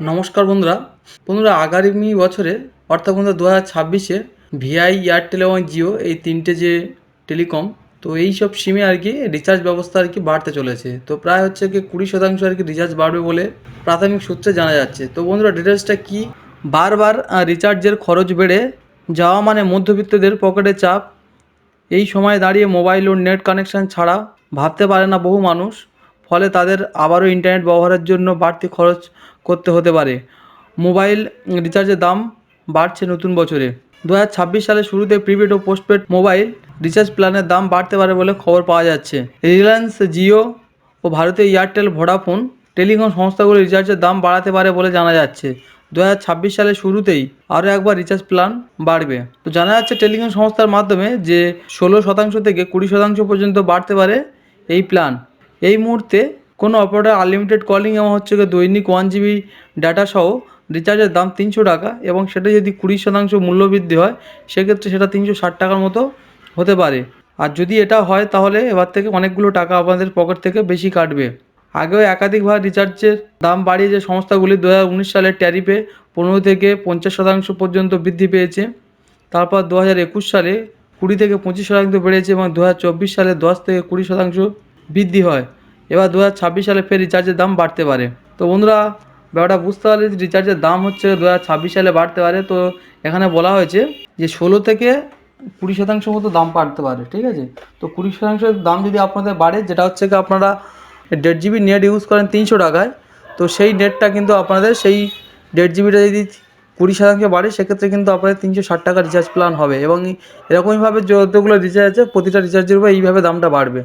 নমস্কার বন্ধুরা। বন্ধুরা, আগামী বছরে, অর্থাৎ বন্ধুরা দু হাজার ছাব্বিশে ভিআই, এয়ারটেল এবং জিও এই তিনটে যে টেলিকম, তো এই সব সিমে আর কি রিচার্জ ব্যবস্থা আর কি বাড়তে চলেছে। তো প্রায় হচ্ছে কি কুড়ি শতাংশ আর কি রিচার্জ বাড়বে বলে প্রাথমিক সূত্রে জানা যাচ্ছে। তো বন্ধুরা ডিটেলসটা কি? বারবার রিচার্জের খরচ বেড়ে যাওয়া মানে মধ্যবিত্তদের পকেটে চাপ, এই সময় দাঁড়িয়ে মোবাইল ও নেট কানেকশন ছাড়া ভাবতে পারে না বহু মানুষ। ফলে তাদের আবারও ইন্টারনেট ব্যবহারের জন্য বাড়তি খরচ করতে হতে পারে। মোবাইল রিচার্জের দাম বাড়ছে নতুন বছরে। দু সালের শুরুতে প্রিপেড ও পোস্টপেড মোবাইল রিচার্জ প্ল্যানের দাম বাড়তে পারে বলে খবর পাওয়া যাচ্ছে। রিলায়েন্স জিও ও ভারতীয় এয়ারটেল ভোডাফোন টেলিকম সংস্থাগুলো রিচার্জের দাম বাড়াতে পারে বলে জানা যাচ্ছে। দু সালের শুরুতেই আরও একবার রিচার্জ প্ল্যান বাড়বে। তো জানা যাচ্ছে টেলিকম সংস্থার মাধ্যমে যে ষোলো শতাংশ থেকে কুড়ি শতাংশ পর্যন্ত বাড়তে পারে এই প্ল্যান। এই মুহূর্তে কোনো অপারেটর আনলিমিটেড কলিং এবং হচ্ছে দৈনিক ওয়ান জিবি ডাটা সহ রিচার্জের দাম তিনশো টাকা এবং সেটা যদি কুড়ি শতাংশ মূল্য বৃদ্ধি হয়, সেক্ষেত্রে সেটা তিনশো ষাট টাকার মতো হতে পারে। আর যদি এটা হয়, তাহলে এবার থেকে অনেকগুলো টাকা আপনাদের পকেট থেকে বেশি কাটবে। আগেও একাধিকবার রিচার্জের দাম বাড়িয়ে যে সংস্থাগুলি দু হাজার উনিশ সালের ট্যারিফে পনেরো থেকে পঞ্চাশ শতাংশ পর্যন্ত বৃদ্ধি পেয়েছে, তারপর দু হাজার একুশ সালে কুড়ি থেকে পঁচিশ শতাংশ বেড়েছে এবং দু হাজার চব্বিশ সালে দশ থেকে কুড়ি শতাংশ বৃদ্ধি হয়। এবার দু হাজার ছাব্বিশ সালে ফের রিচার্জের দাম বাড়তে পারে। তো বন্ধুরা, ব্যাপারটা বুঝতে পারলে রিচার্জের দাম হচ্ছে দু হাজার ছাব্বিশ সালে বাড়তে পারে। তো এখানে বলা হয়েছে যে ষোলো থেকে কুড়ি শতাংশ মতো দাম বাড়তে পারে, ঠিক আছে? তো কুড়ি শতাংশ দাম যদি আপনাদের বাড়ে, যেটা হচ্ছে কি আপনারা দেড় জিবি নেট ইউজ করেন তিনশো টাকায়, তো সেই নেটটা কিন্তু আপনাদের সেই দেড় জিবিটা যদি কুড়ি শতাংশ বাড়ে, সেক্ষেত্রে কিন্তু আপনাদের তিনশো ষাট টাকা রিচার্জ প্ল্যান হবে। এবং এরকমইভাবে যতগুলো রিচার্জ আছে, প্রতিটা রিচার্জের উপর এইভাবে দামটা বাড়বে।